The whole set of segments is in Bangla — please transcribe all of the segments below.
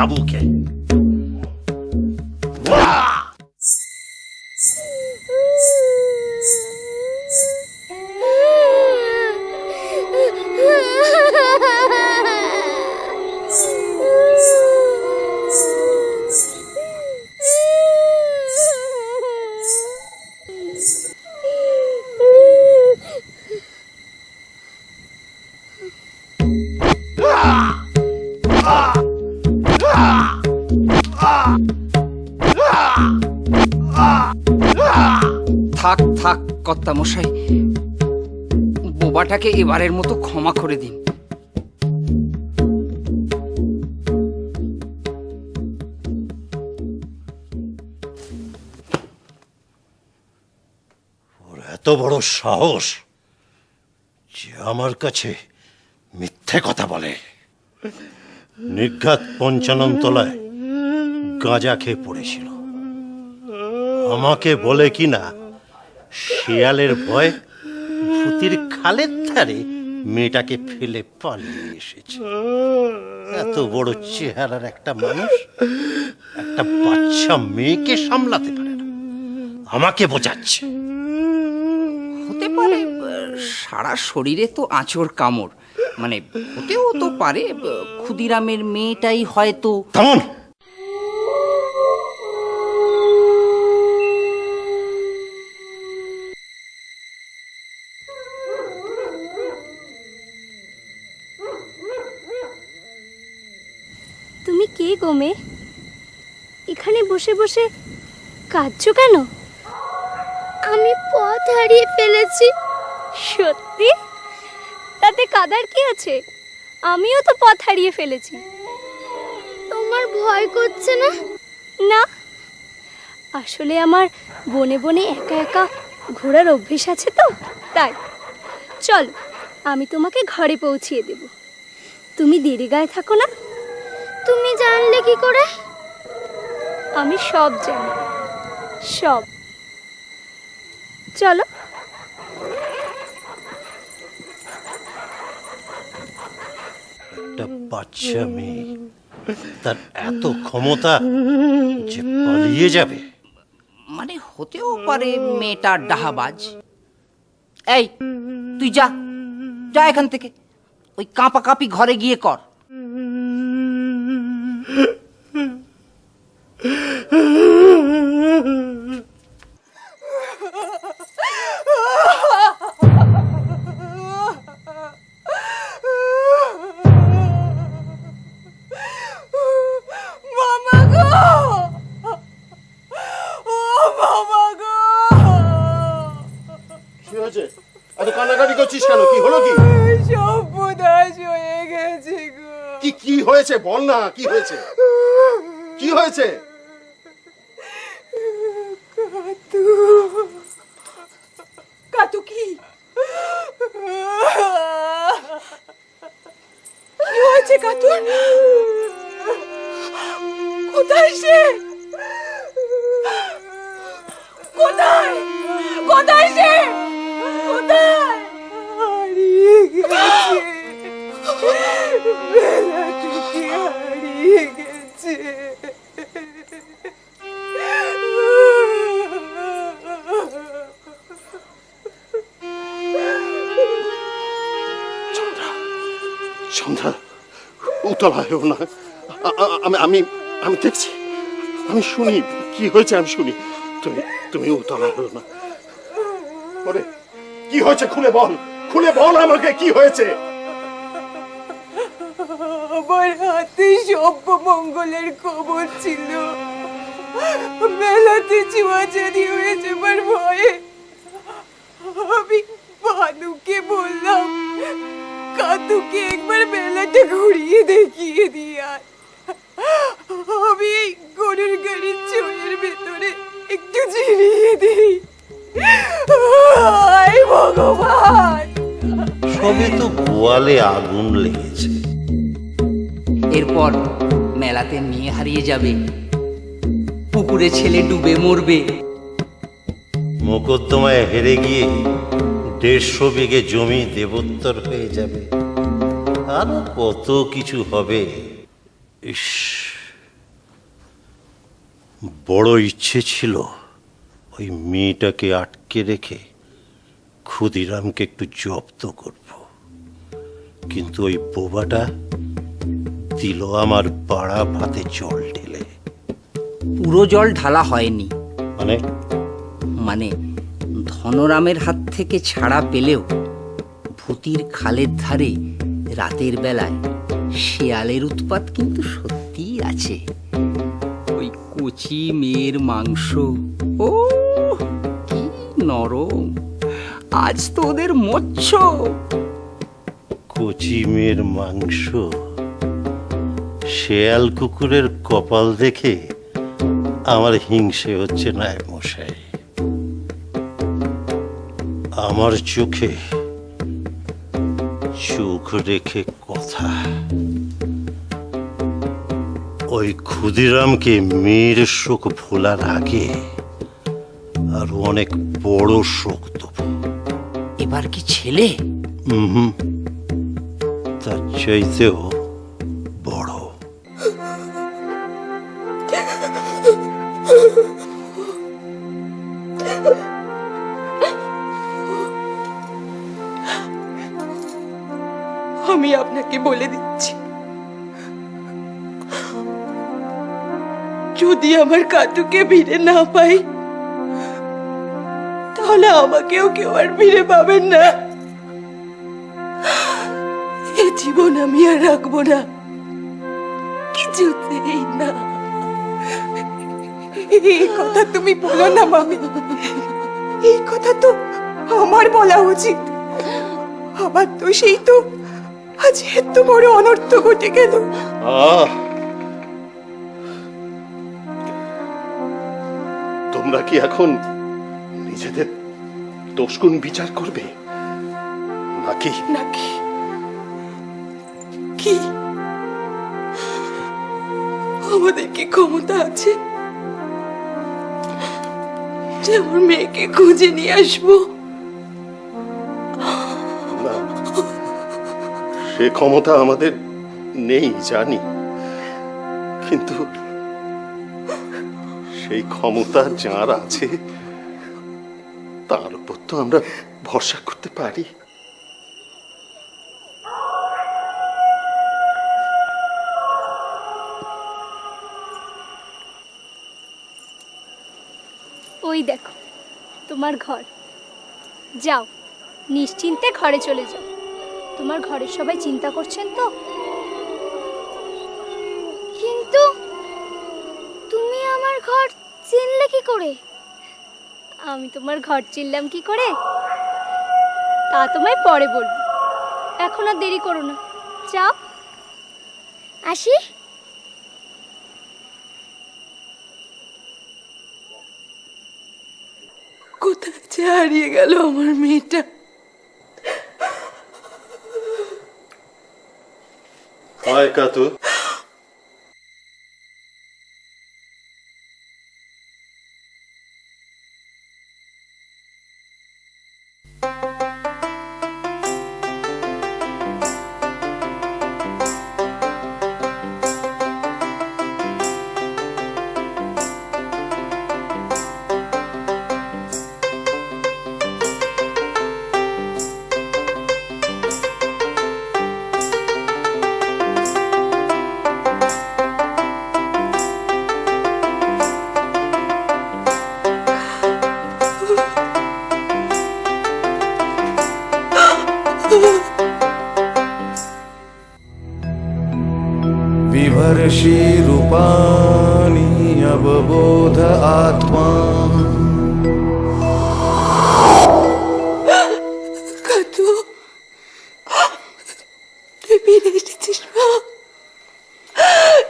double kick. বোবাটাকে এবারের মতো ক্ষমা করে দিন। এত বড় সাহস যে আমার কাছে মিথ্যে কথা বলে। নির্ঘাত পঞ্চানন তলায় গাঁজা খেয়ে পড়েছিল। আমাকে বলে কি না শিয়ালের ভয় ভূতির খালের ধারে মেয়েটাকে ফেলে পালিয়ে এসেছে। এত বড় চেহারার একটা মানুষ একটা বাচ্চা মেয়েকে সামলাতে পারে না। আমাকে বোঝাচ্ছে। হতে পারে সারা শরীরে তো আঁচড় কামড়। মানে হতেও তো পারে ক্ষুদিরামের মেয়েটাই হয়তো থামুন! বসে বসে কাঁদছো কেন? আমি পথ হারিয়ে ফেলেছি। সত্যি? তাতে কাদার কি আছে? আমিও তো পথ হারিয়ে ফেলেছি। তোমার ভয় করছে না? না। আসলে আমার বনে বনে একা একা ঘোরার অভ্যেস আছে তো? তাই। চলো আমি তোমাকে ঘরে পৌঁছিয়ে দেব। তুমি দেরি গায়ে থাকো না। তুমি জানলে কি করে? আমি সব জানি। সব। চলো। একটা বাচ্চা মেয়ে তার এত ক্ষমতা যে পালিয়ে যাবে। মানে হতেও পারে মেয়েটা ডাহাবাজ। এই তুই যা যা এখান থেকে। ওই কাঁপা কাঁপি ঘরে গিয়ে কর। কান্নাকাটি করছিস কেন? কি হলো কি? সর্বনাশ হয়ে গেছে কি কি হয়েছে? বল না কি হয়েছে? কি হয়েছে? কাতু কাতু কি হয়েছে কাতু? কোথায় সে? কোথায়? কোথায় সে? কোথায়? হারিয়ে গেছে। বেলা হারিয়ে গেছে। উতলা হয়েও না। আমি আমি আমি দেখছি। আমি শুনি, কি হয়েছে আমি শুনি। তুমি তুমি উতলা হয়েও না। ওরে, কি হয়েছে খুলে বল খুলে বল আমাকে কি হয়েছে। আমার হাতে সভ্য মঙ্গলের খবর ছিল। মেলাতে চুয়াচারি হয়ে যাবার ভয়ে, আমি কাতুকে একবার মেলাটা ঘুরিয়ে দেখিয়ে আমি এই গরুর গাড়ির চোরের ভেতরে একটু জিরিয়ে দিই। ভগবান। সবে তো গোয়ালে আগুন লেগেছে। এরপর মেলাতে মেয়ে হারিয়ে যাবে। পুকুরে ছেলে ডুবে মরবে। মোকদ্দমায় হেরে গিয়ে দেড়শো বিঘে জমি দেবোত্তর হয়ে যাবে। আরও কত কিছু হবে? ইস বড় ইচ্ছে ছিল ওই মেয়েটাকে আটকে রেখে ক্ষুদিরামকে একটু জব্দ করব। কিন্তু ওই বোবাটা দিল আমার পাড়া ভাতে জল ঢেলে। পুরো জল ঢালা হয়নি। মানে? মানে ধনরামের হাত থেকে ছাড়া পেলেও ভূতির খালের ধারে রাতের বেলায় শেয়ালের উৎপাত কিন্তু সত্যিই আছে। ওই কচি মেয়ের মাংস। ও কি নরম। আজ তো ওদের মচ্ছ। কচি মেয়ের মাংস। শেয়াল কুকুরের কপাল দেখে আমার হিংসে হচ্ছে না মশাই। আমার চোখে চোখ রেখে কথা। ওই ক্ষুদিরামকে মেয়ের শোক ভোলার আগে আর অনেক বড় শোক দেবো। এবার কি ছেলে? হুম তার চাইতেও বড়। আমি আপনাকে বলে দিচ্ছি। যদি আমার কাটুকে ভিড়ে না পাই, তাহলে আমাকেও কেউ আর ভিড়ে পাবেন না। এ জীবন আমি আর রাখব না। কিছুতেই না। এই কথা তুমি বলো না, মামি। এই কথা তো আমার বলা উচিত। আবার তো সেই তো আজ এত বড় অনর্থ ঘটে গেল। আহ! তোমরা কি এখন নিজেদের দোষগুণ বিচার করবে? নাকি? নাকি? কি? আমাদের কি ক্ষমতা আছে? যে আমার মেয়েকে খুঁজে নিয়ে আসব? সে ক্ষমতা আমাদের নেই, জানি। কিন্তু সেই ক্ষমতা যার আছে, তার উপর তো আমরা ভরসা করতে পারি। ওই দেখো, তোমার ঘর। যাও, নিশ্চিন্তে ঘরে চলে যাও। তোমার ঘরের সবাই চিন্তা করছেন তো? কিন্তু তুমি আমার ঘর চিনলে কি করে? আমি তোমার ঘর চিনলাম কি করে? তা তোমায় পরে বলব। এখন আর দেরি করো না। যাও। আসি। কোথায় হারিয়ে গেল আমার মেয়েটা? হয় কাতু बिभर्षि रूपाणि अवबोध आत्मा কাতু তুই ফিরে এসেছিস মা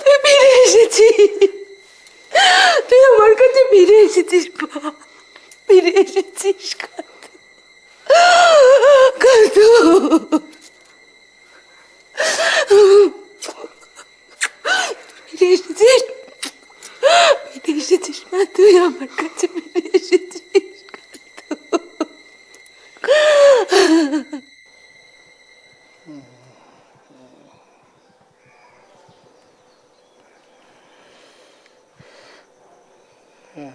তুই ফিরে এসেছিস তুই আমার কাছে ফিরে এসেছিস মা ফিরে এসেছিস সত্যি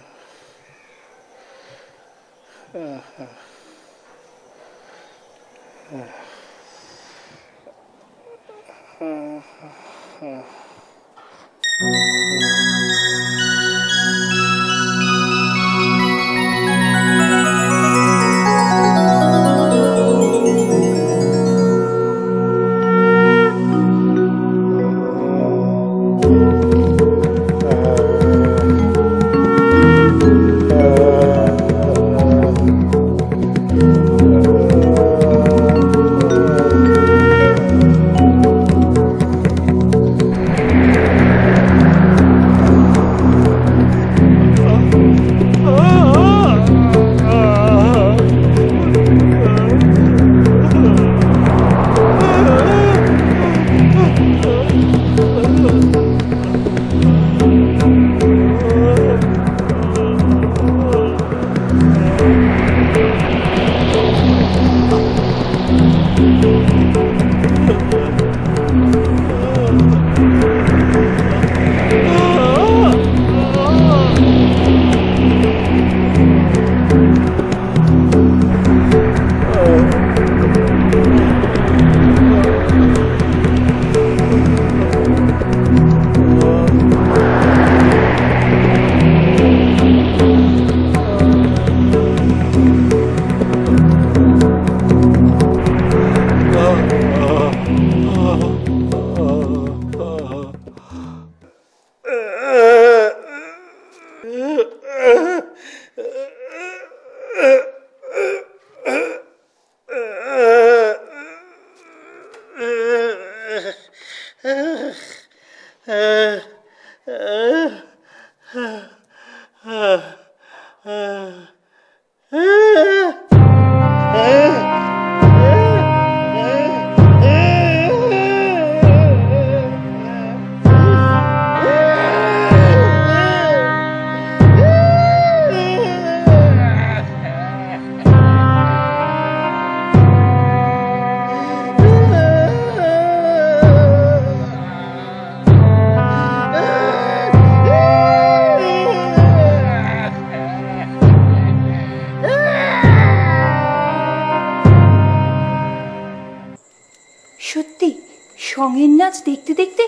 সঙ্গের নাচ দেখতে দেখতে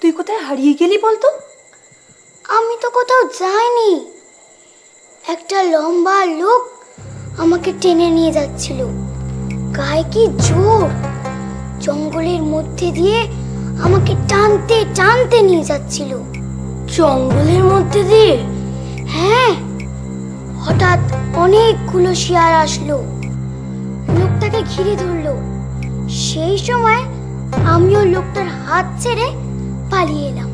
তুই কোথায় হারিয়ে গেলি বলতো? আমি তো কোথাও যাইনি। একটা লম্বা লোক আমাকে টেনে নিয়ে যাচ্ছিল। গায়ে কি জোর? জঙ্গলের মধ্যে দিয়ে আমাকে টানতে টানতে নিয়ে যাচ্ছিল। জঙ্গলের মধ্যে দিয়ে? হ্যাঁ হঠাৎ অনেকগুলো শিয়াল আসলো। লোকটাকে ঘিরে ধরলো। সেই সময় আমিও লোকটার হাত ছেড়ে পালিয়ে এলাম।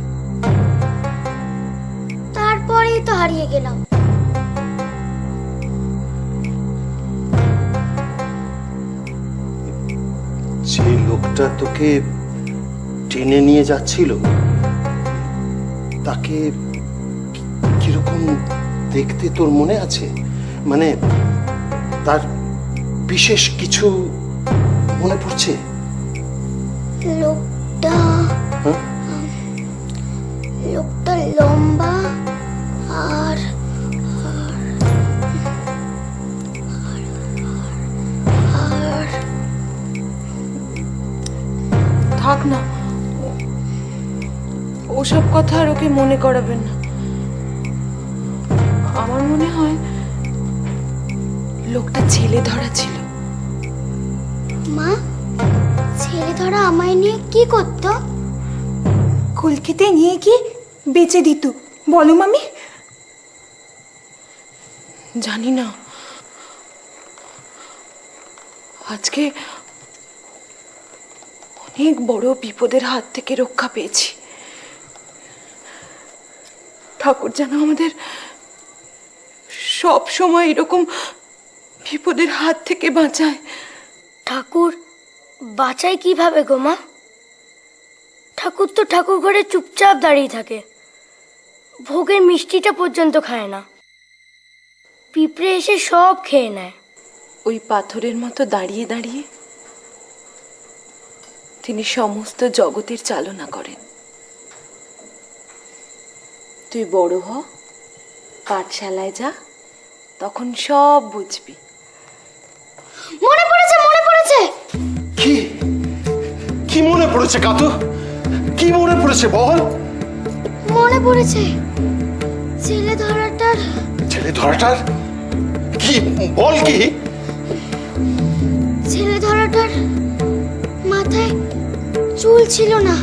তারপরেই তো হারিয়ে গেলাম। যে লোকটা তোকে টেনে নিয়ে যাচ্ছিল, তাকে কীরকম দেখতে তোর মনে আছে? মানে তার বিশেষ কিছু মনে পড়ছে? লোকটা? লোকটা লম্বা আর আর থাক না। ওসব কথা আর ওকে মনে করাবেন না। আমার মনে হয় লোকটা ছেলে ধরা ছিল। মা? ধরা আমায় নিয়ে কি করতো? কলকেতে নিয়ে কি বেচে দিত। বলো মামি। জানি না। আজকে অনেক বড় বিপদের হাত থেকে রক্ষা পেয়েছি। ঠাকুর যেন আমাদের সব সময় এরকম বিপদের হাত থেকে বাঁচায়। ঠাকুর বাঁচায় কীভাবে গো মা? ঠাকুর তো ঠাকুর ঘরে চুপচাপ দাঁড়িয়ে থাকে। ভোগের মিষ্টিটা পর্যন্ত খায় না। পিঁপড়ে এসে সব খেয়ে নেয়। ওই পাথরের মতো দাঁড়িয়ে দাঁড়িয়ে তিনি সমস্ত জগতের চালনা করেন। তুই বড় হ পাঠশালায় যা তখন সব বুঝবি। মনে কি মনে পড়েছে কাতু? কি মনে পড়েছে বল? মনে পড়েছে। ছেলে ধরাটার ছেলে ধরাটার? কি বল কি? ছেলে ধরাটার মাথায় চুল ছিল না।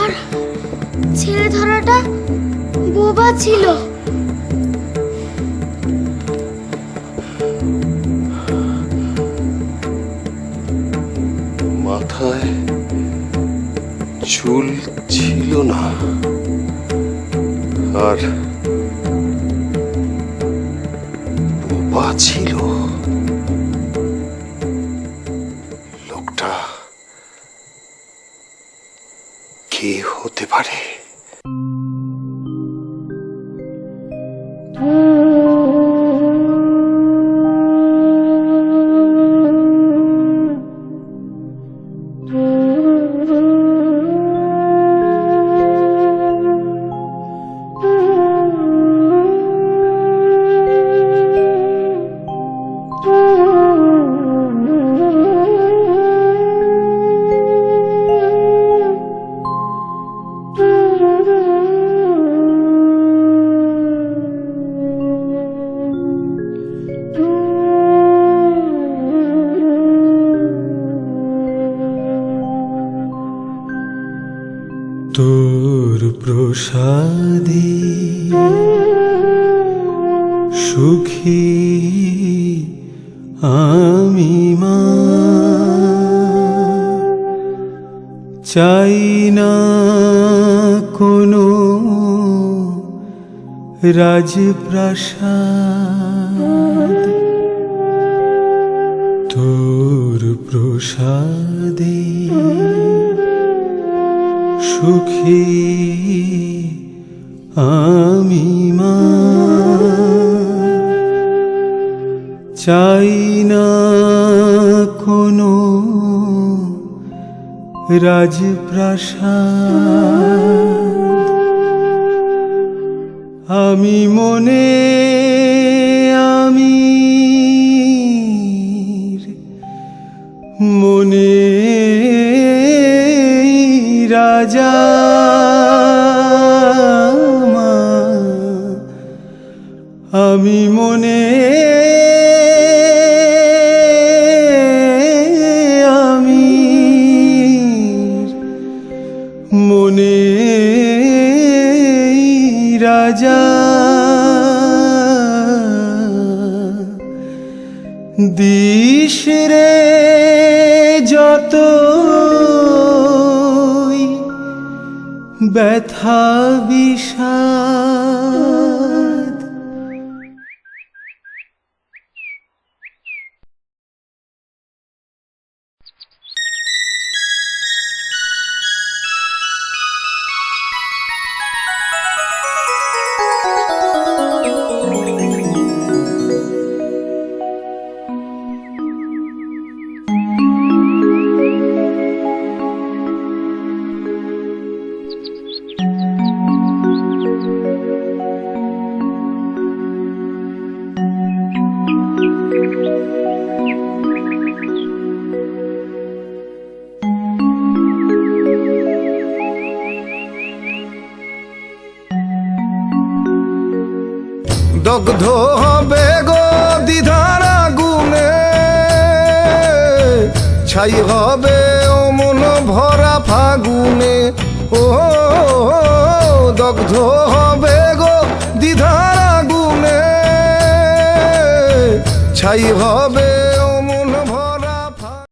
আর ছেলে ধরাটা বোবা ছিল। মাথায় চুল ছিল না। আর বোবা ছিল। চাই না কোনো রাজপ্রাসাদ। তোর প্রসাদে সুখী আমি মা। চাই না কোনো রাজপ্রাসাদ। আমি মনে আমি মনে রাজা। ব্যথা বিষাদ। দগ্ধ হবে গো দ্বিধার আগুনে। ছাই হবে ও মন ভরা ফাগুনে। ও, দগ্ধ হবে গো দ্বিধার আগুনে। ছাই হবে